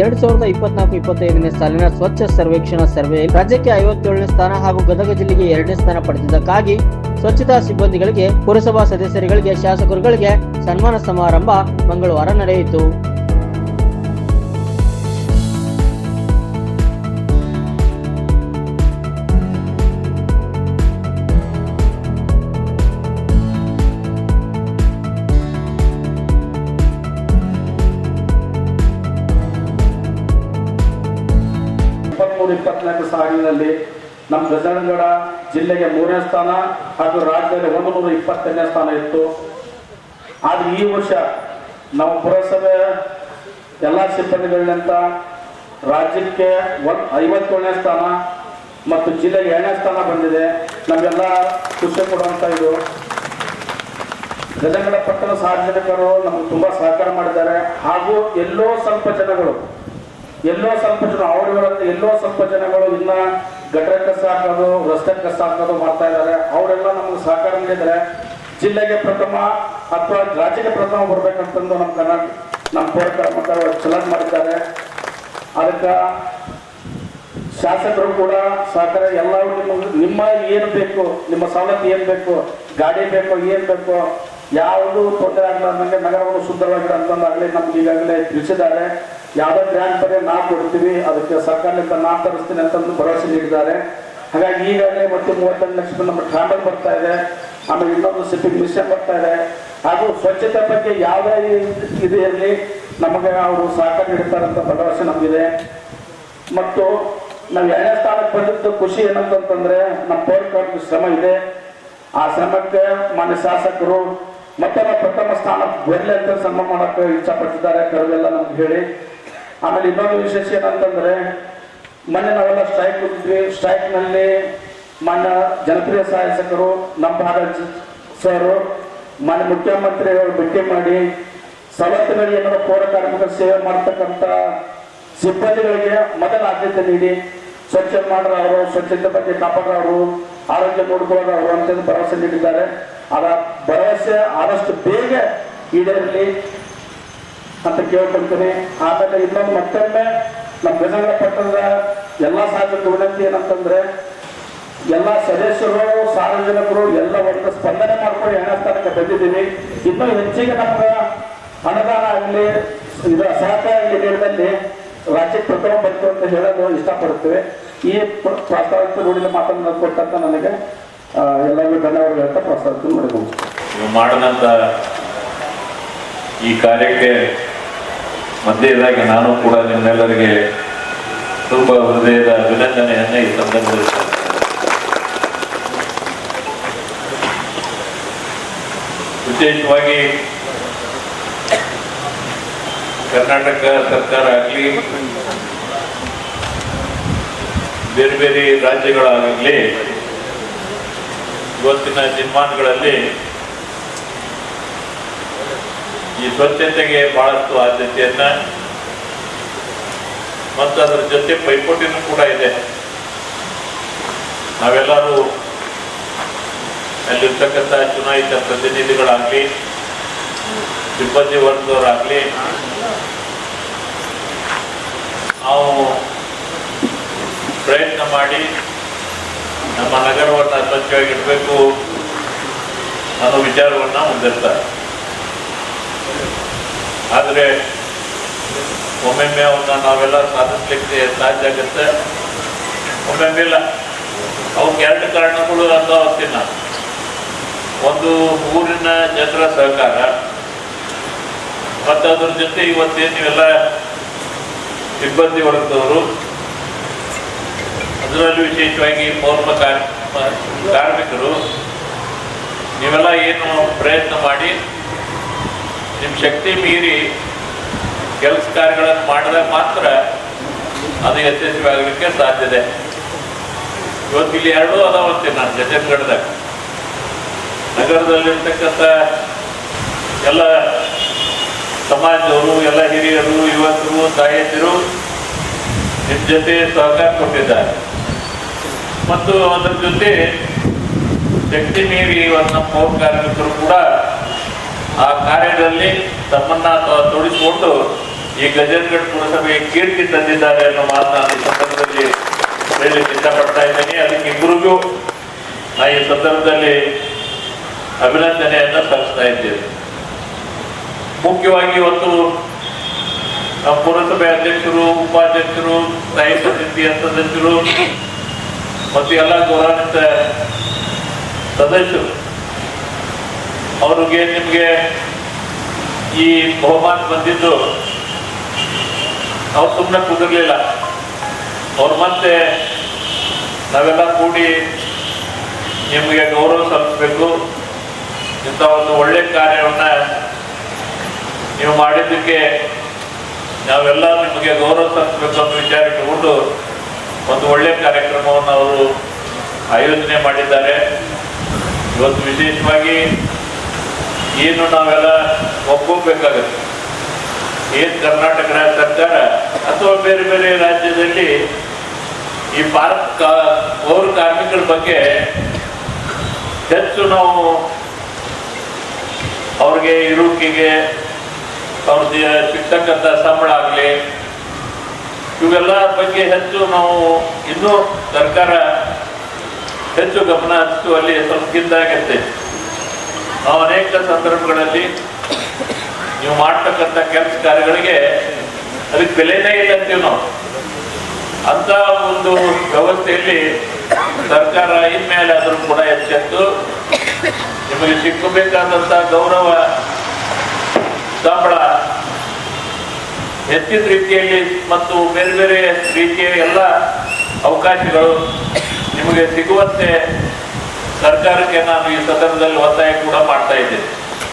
ಎರಡ್ ಸಾವಿರದ ಇಪ್ಪತ್ನಾಲ್ಕು, ಇಪ್ಪತ್ತೈದನೇ ಸಾಲಿನ ಸ್ವಚ್ಛ ಸರ್ವೇಕ್ಷಣಾ ಸರ್ವೆ ರಾಜ್ಯಕ್ಕೆ ಐವತ್ತೇಳನೇ ಸ್ಥಾನ ಹಾಗೂ ಗದಗ ಜಿಲ್ಲೆಗೆ ಎರಡನೇ ಸ್ಥಾನ ಪಡೆದಿದ್ದಕ್ಕಾಗಿ ಸ್ವಚ್ಛತಾ ಸಿಬ್ಬಂದಿಗಳಿಗೆ ಪುರಸಭಾ ಸದಸ್ಯರುಗಳಿಗೆ, ಶಾಸಕರುಗಳಿಗೆ ಸನ್ಮಾನ ಸಮಾರಂಭ ಮಂಗಳವಾರ ನಡೆಯಿತು. ಇಪ್ಪತ್ಮೂರು ಇಪ್ಪತ್ನಾಲ್ಕು ಸಾಲಿನಲ್ಲಿ ನಮ್ಮ ಗಜನಗಡ ಜಿಲ್ಲೆಗೆ ಮೂರನೇ ಸ್ಥಾನ ಹಾಗೂ ರಾಜ್ಯದಲ್ಲಿ ಒಂದು ನೂರ ಇಪ್ಪತ್ತನೇ ಸ್ಥಾನ ಇತ್ತು. ಆದರೆ ಈ ವರ್ಷ ನಾವು ಪುರಸಭೆ ಎಲ್ಲ ಸಿಬ್ಬಂದಿಗಳಿಂದ ರಾಜ್ಯಕ್ಕೆ ಒಂದು ಐವತ್ತೇಳನೇ ಸ್ಥಾನ ಮತ್ತು ಜಿಲ್ಲೆಗೆ ಏಳನೇ ಸ್ಥಾನ ಬಂದಿದೆ. ನಮಗೆಲ್ಲ ಖುಷಿ ಕೊಡುವಂಥ ಇದು. ಗಜನಗಡ ಪಟ್ಟಣ ಸಾರ್ವಜನಿಕರು ನಮಗೆ ತುಂಬ ಸಹಕಾರ ಮಾಡಿದ್ದಾರೆ. ಹಾಗೂ ಎಲ್ಲೋ ಸ್ವಲ್ಪ ಜನಗಳು ಎಲ್ಲೋ ಸ್ವಲ್ಪ ಜನ ಅವರುಗಳಲ್ಲಿ ಎಲ್ಲೋ ಸ್ವಲ್ಪ ಜನಗಳು ಇನ್ನ ಗಟ್ಟಕ್ಕೆ ಕಸ ಹಾಕೋದು ರಸ್ತೆ ಕಸ ಹಾಕೋದು ಮಾಡ್ತಾ ಇದ್ದಾರೆ ಅವರೆಲ್ಲ ನಮ್ಗೆ ಸಹಕಾರ ನೀಡಿದ್ರೆ ಜಿಲ್ಲೆಗೆ ಪ್ರಥಮ ಅಥವಾ ರಾಜ್ಯಕ್ಕೆ ಪ್ರಥಮ ಬರ್ಬೇಕಂತಂದು ನಮ್ಮ ಕರ್ನಾಟಕ ನಮ್ಮ ಪೌರ ಮತ್ತು ಚಲನ್ ಮಾಡಿದ್ದಾರೆ. ಅದಕ್ಕೆ ಶಾಸಕರು ಕೂಡ ಸಹಕಾರ, ಎಲ್ಲರೂ ನಿಮ್ಮ ನಿಮ್ಮ ಏನು ಬೇಕು, ನಿಮ್ಮ ಸವಲತ್ತು ಏನು ಬೇಕು, ಗಾಡಿ ಬೇಕು, ಏನು ಬೇಕು, ಯಾವುದು ತೊಂದರೆ ಆಗಲಾರ್ದಂಗೆ ನಗರವನ್ನು ಅಂತಂದು ಅಂತಂದಾಗಲಿ ನಮ್ಗೆ ಈಗಾಗಲೇ ತಿಳಿಸಿದ್ದಾರೆ. ಯಾವುದೇ ಬ್ಯಾಂಕ್ ಬರೆ ನಾ ಕೊಡ್ತೀವಿ ಅದಕ್ಕೆ ಸರ್ಕಾರದಿಂದ ನಾ ತರಿಸ್ತೀನಿ ಅಂತಂದು ಭರವಸೆ ನೀಡಿದ್ದಾರೆ. ಹಾಗಾಗಿ ಈಗಾಗಲೇ ಮತ್ತೆ ಮೂವತ್ತೆಂಟು ಲಕ್ಷ ನಮ್ಮ ಟ್ರಾವೆಲ್ ಬರ್ತಾ ಇದೆ, ಆಮೇಲೆ ಇನ್ನೊಂದು ಸಿಪಿಂಗ್ ಮಿಷನ್ ಬರ್ತಾ ಇದೆ. ಹಾಗೂ ಸ್ವಚ್ಛತೆ ಬಗ್ಗೆ ಯಾವುದೇ ಇದು ಇರಲಿ, ನಮಗೆ ಅವರು ಸಹಕಾರ ನೀಡ್ತಾರೆ ಅಂತ ಭರವಸೆ ನಮಗಿದೆ. ಮತ್ತು ನಾವು ಎರಡನೇ ಸ್ಥಾನಕ್ಕೆ ಬಂದಿದ್ದು ಖುಷಿ ಏನಂತಂತಂದ್ರೆ ನಮ್ಮ ಪೌರಕಾರ್ಮಿಕ ಶ್ರಮ ಇದೆ. ಆ ಶ್ರಮಕ್ಕೆ ಮಾನ್ಯ ಶಾಸಕರು ಮತ್ತೆ ನಮ್ಮ ಪ್ರಥಮ ಸ್ಥಾನ ಬರಲಿ ಅಂತ ಶ್ರಮ ಮಾಡಕ್ಕೆ ಇಚ್ಛಪಟ್ಟಿದ್ದಾರೆ. ಕರೆದೆಲ್ಲ ನಮ್ಗೆ ಹೇಳಿ. ಆಮೇಲೆ ಇನ್ನೊಂದು ವಿಶೇಷ ಏನಂತಂದ್ರೆ, ಮೊನ್ನೆ ನಾವೆಲ್ಲ ಸ್ಟ್ರೈಕ್ ಕೂತಿದ್ವಿ ಸ್ಟ್ರೈಕ್ನಲ್ಲಿ ಮಾನ್ಯ ಜನಪ್ರಿಯ ಶಾಸಕರು ನಮ್ಮ ಭಾಗ ಸರ್, ಮಾನ್ಯ ಮುಖ್ಯಮಂತ್ರಿಗಳು ಭೇಟಿ ಮಾಡಿ ಸವತ್ತಿನಲ್ಲಿ ಏನಾದ್ರು ಪೌರ ಕಾರ್ಮಿಕ ಸೇವೆ ಮಾಡ್ತಕ್ಕಂಥ ಸಿಬ್ಬಂದಿಗಳಿಗೆ ಮೊದಲ ಆದ್ಯತೆ ನೀಡಿ ಸ್ವಚ್ಛ ಮಾಡೋರು ಸ್ವಚ್ಛತೆ ಬಗ್ಗೆ ಕಾಪಾಡೋರು ಆರೋಗ್ಯ ನೋಡ್ಕೊಳ್ಳೋರು ಅಂತ ಭರವಸೆ ನೀಡಿದ್ದಾರೆ. ಅದ ಭರವಸೆ ಆದಷ್ಟು ಬೇಗ ಈಡೇರಲಿ. ಅಂತ ಕೇಳ್ಕೊಳ್ತೀನಿ. ಆಮೇಲೆ ಇನ್ನೊಂದು ಮತ್ತೊಮ್ಮೆ ನಮ್ಮ ಗಜನಗರ ಪಟ್ಟಣದ ಎಲ್ಲ ಸಾರ್ವಜನಿಕ ವಿನಂತಿ ಏನಂತಂದ್ರೆ, ಎಲ್ಲ ಸದಸ್ಯರು, ಸಾರ್ವಜನಿಕರು ಎಲ್ಲ ಒಟ್ಟು ಸ್ಪಂದನೆ ಮಾಡ್ಕೊಂಡು ಎರಡನೇ ಸ್ಥಾನಕ್ಕೆ ಬಂದಿದ್ದೀನಿ ಇನ್ನೂ ಹೆಚ್ಚಿಗೆ ನಮ್ಗೆ ಅನುದಾನ ಆಗಲಿ, ಇದು ಸಹಕಾರ ಆಗಲಿ ನೀಡಿದಲ್ಲಿ ರಾಜ್ಯಕ್ಕೆ ಪ್ರಥಮ ಬಂತು ಅಂತ ಹೇಳಲು ಇಷ್ಟಪಡುತ್ತೇವೆ. ಈ ಪ್ರಸ್ತಾವಕ್ಕೆ ಪ್ರಾಸ್ತಾವಿಕ ನುಡಿನ ಮಾತನ್ನು ಕೊಟ್ಟಂತ ನನಗೆ ಎಲ್ಲರಿಗೂ ಧನ್ಯವಾದಗಳು ಅಂತ ಪ್ರಸ್ತಾವಕ್ಕೆ ಮಾಡಿದಂಥ ಈ ಕಾರ್ಯಕ್ಕೆ ಮಧ್ಯದಾಗಿ ನಾನು ಕೂಡ ನಿಮ್ಮೆಲ್ಲರಿಗೆ ತುಂಬ ಹೃದಯದ ಅಭಿನಂದನೆಯನ್ನೇ ಈ ಸಂದರ್ಭದಲ್ಲಿ. ವಿಶೇಷವಾಗಿ ಕರ್ನಾಟಕ ಸರ್ಕಾರ ಆಗಲಿ, ಬೇರೆ ಬೇರೆ ರಾಜ್ಯಗಳಾಗಲಿ, ಇವತ್ತಿನ ದಿನಮಾನಗಳಲ್ಲಿ ಈ ಸ್ವಚ್ಛತೆಗೆ ಬಹಳಷ್ಟು ಆದ್ಯತೆಯನ್ನ ಮತ್ತು ಅದರ ಜೊತೆ ಪೈಪೋಟಿನೂ ಕೂಡ ಇದೆ. ನಾವೆಲ್ಲರೂ ಅಲ್ಲಿರ್ತಕ್ಕಂಥ ಚುನಾಯಿತ ಪ್ರತಿನಿಧಿಗಳಾಗಲಿ, ಸಿಬ್ಬಂದಿ ವರ್ಗದವರಾಗಲಿ, ನಾವು ಪ್ರಯತ್ನ ಮಾಡಿ ನಮ್ಮ ನಗರವನ್ನು ಸ್ವಚ್ಛವಾಗಿಡಬೇಕು ಅನ್ನೋ ವಿಚಾರವನ್ನು ಹೊಂದಿರ್ತಾರೆ ಆದರೆ ಒಮ್ಮೊಮ್ಮೆ ಅವನ್ನ ನಾವೆಲ್ಲ ಸಾಧಿಸ್ಲಿಕ್ಕೆ ಸಾಧ್ಯ ಆಗುತ್ತೆ. ಒಮ್ಮೊಮ್ಮೆ ಇಲ್ಲ. ಅವಕ್ಕೆ ಎರಡು ಕಾರಣಗಳು ಅಂತ ಅವತ್ತಿನ ಒಂದು ಊರಿನ ಜನರ ಸಹಕಾರ, ಮತ್ತು ಅದ್ರ ಜೊತೆ ಇವತ್ತೇ ನೀವೆಲ್ಲ ಸಿಬ್ಬಂದಿ ವರ್ಗದವರು ಅದರಲ್ಲೂ ವಿಶೇಷವಾಗಿ ಪೌರ್ಮ ಕಾರ್- ಕಾರ್ಮಿಕರು, ನೀವೆಲ್ಲ ಏನು ಪ್ರಯತ್ನ ಮಾಡಿ ನಿಮ್ಮ ಶಕ್ತಿ ಮೀರಿ ಕೆಲಸ ಕಾರ್ಯಗಳನ್ನು ಮಾಡಿದಾಗ ಮಾತ್ರ ಅದು ಯಶಸ್ವಿ ಆಗಲಿಕ್ಕೆ ಸಾಧ್ಯತೆ ಇವತ್ತು ಇಲ್ಲಿ ಎರಡೂ ಅದಾವಂತೆ ನಾನು ಜಚನ್ಗಢದಾಗ ನಗರದಲ್ಲಿರ್ತಕ್ಕಂಥ ಎಲ್ಲ ಸಮಾಜದವರು, ಎಲ್ಲ ಹಿರಿಯರು, ಯುವಕರು, ತಾಯಂದಿರು ನಿಮ್ಮ ಜೊತೆ ಸಹಕಾರ ಕೊಟ್ಟಿದ್ದಾರೆ. ಮತ್ತು ಅದರ ಜೊತೆ ಶಕ್ತಿ ಮೀರಿ ಇವತ್ತು ನಮ್ಮ ಕಾರ್ಮಿಕರು ಕೂಡ ಆ ಕಾರ್ಯದಲ್ಲಿ ತಮ್ಮನ್ನ ತ- ತೊಡಗಿಸಿಕೊಂಡು ಈ ಗಜೇಂದ್ರಗಢ ಪುರಸಭೆಗೆ ಕೀರ್ತಿ ತಂದಿದ್ದಾರೆ ಅನ್ನೋ ಮಾತನ್ನ ಈ ಸಂದರ್ಭದಲ್ಲಿ ಹೇಳಲಿಕ್ಕೆ ಇಷ್ಟಪಡ್ತಾ ಇದ್ದೀನಿ. ಅದಕ್ಕೆ ಇಬ್ಬರಿಗೂ ನಾ ಈ ಸಂದರ್ಭದಲ್ಲಿ ಅಭಿನಂದನೆಯನ್ನ ಸಲ್ಲಿಸ್ತಾ ಇದ್ದೇವೆ ಮುಖ್ಯವಾಗಿ ಇವತ್ತು ನಮ್ಮ ಪುರಸಭೆ ಅಧ್ಯಕ್ಷರು, ಉಪಾಧ್ಯಕ್ಷರು ಸ್ಥಾಯಿ ಸಮಿತಿಯ ಸದಸ್ಯರು ಮತ್ತು ಎಲ್ಲ ಗೌರವಾನ್ವಿತ ಸದಸ್ಯರು ಅವ್ರಿಗೆ ನಿಮಗೆ ಈ ಬಹುಮಾನ ಬಂದಿದ್ದು ಅವ್ರು ಸುಮ್ಮನೆ ಕುದಿರ್ಲಿಲ್ಲ ಅವ್ರು ಮತ್ತೆ ನಾವೆಲ್ಲ ಕೂಡಿ ನಿಮಗೆ ಗೌರವ ಸಲ್ಲಿಸಬೇಕು. ಇಂಥ ಒಂದು ಒಳ್ಳೆ ಕಾರ್ಯವನ್ನ ನೀವು ಮಾಡಿದ್ದಕ್ಕೆ ನಾವೆಲ್ಲ ನಿಮಗೆ ಗೌರವ ಸಲ್ಲಿಸಬೇಕು ಅಂತ ವಿಚಾರ ಇಟ್ಟುಕೊಂಡು ಒಂದು ಒಳ್ಳೆ ಕಾರ್ಯಕ್ರಮವನ್ನು ಅವರು ಆಯೋಜನೆ ಮಾಡಿದ್ದಾರೆ. ಇವತ್ತು ವಿಶೇಷವಾಗಿ ಏನು ನಾವೆಲ್ಲ ಒಪ್ಕೋಬೇಕಾಗತ್ತೆ. ಏನು ಕರ್ನಾಟಕ ರಾಜ್ಯ ಸರ್ಕಾರ ಅಥವಾ ಬೇರೆ ಬೇರೆ ರಾಜ್ಯದಲ್ಲಿ ಈ ಭಾರತ ಪೌರ ಕಾರ್ಮಿಕರ ಬಗ್ಗೆ ಹೆಚ್ಚು ನಾವು ಅವ್ರಿಗೆ ಇರುವಿಕೆಗೆ ಅವ್ರದ್ದು ಸಿಗ್ತಕ್ಕಂಥ ಸಂಬಳ ಆಗಲಿ, ಇವೆಲ್ಲ ಬಗ್ಗೆ ಹೆಚ್ಚು ನಾವು ಇನ್ನೂ ಸರ್ಕಾರ ಹೆಚ್ಚು ಗಮನ ಹರಿಸುವಲ್ಲಿ ಸ್ವಲ್ಪ ಹಿಂದಾಗತ್ತೆ. ನಾವು ಅನೇಕ ಸಂದರ್ಭಗಳಲ್ಲಿ ನೀವು ಮಾಡ್ತಕ್ಕಂಥ ಕೆಲಸ ಕಾರ್ಯಗಳಿಗೆ ಅದಕ್ಕೆ ಬೆಲೆನೇ ಇಲ್ಲ ಅಂತೀವಿ ನಾವು ಅಂತ ಒಂದು ವ್ಯವಸ್ಥೆಯಲ್ಲಿ ಸರ್ಕಾರ ಇನ್ಮೇಲೆ ಆದರೂ ಕೂಡ ಎಚ್ಚೆತ್ತು. ನಿಮಗೆ ಸಿಕ್ಕಬೇಕಾದಂಥ ಗೌರವ ಸಂಬಳ ಹೆಚ್ಚಿನ ರೀತಿಯಲ್ಲಿ ಮತ್ತು ಬೇರೆ ಬೇರೆ ರೀತಿಯ ಎಲ್ಲ ಅವಕಾಶಗಳು ನಿಮಗೆ ಸಿಗುವಂತೆ ಸರ್ಕಾರಕ್ಕೆ ನಾನು ಈ ಸದನದಲ್ಲಿ ಒತ್ತಾಯ ಕೂಡ ಮಾಡ್ತಾ ಇದ್ದೇನೆ.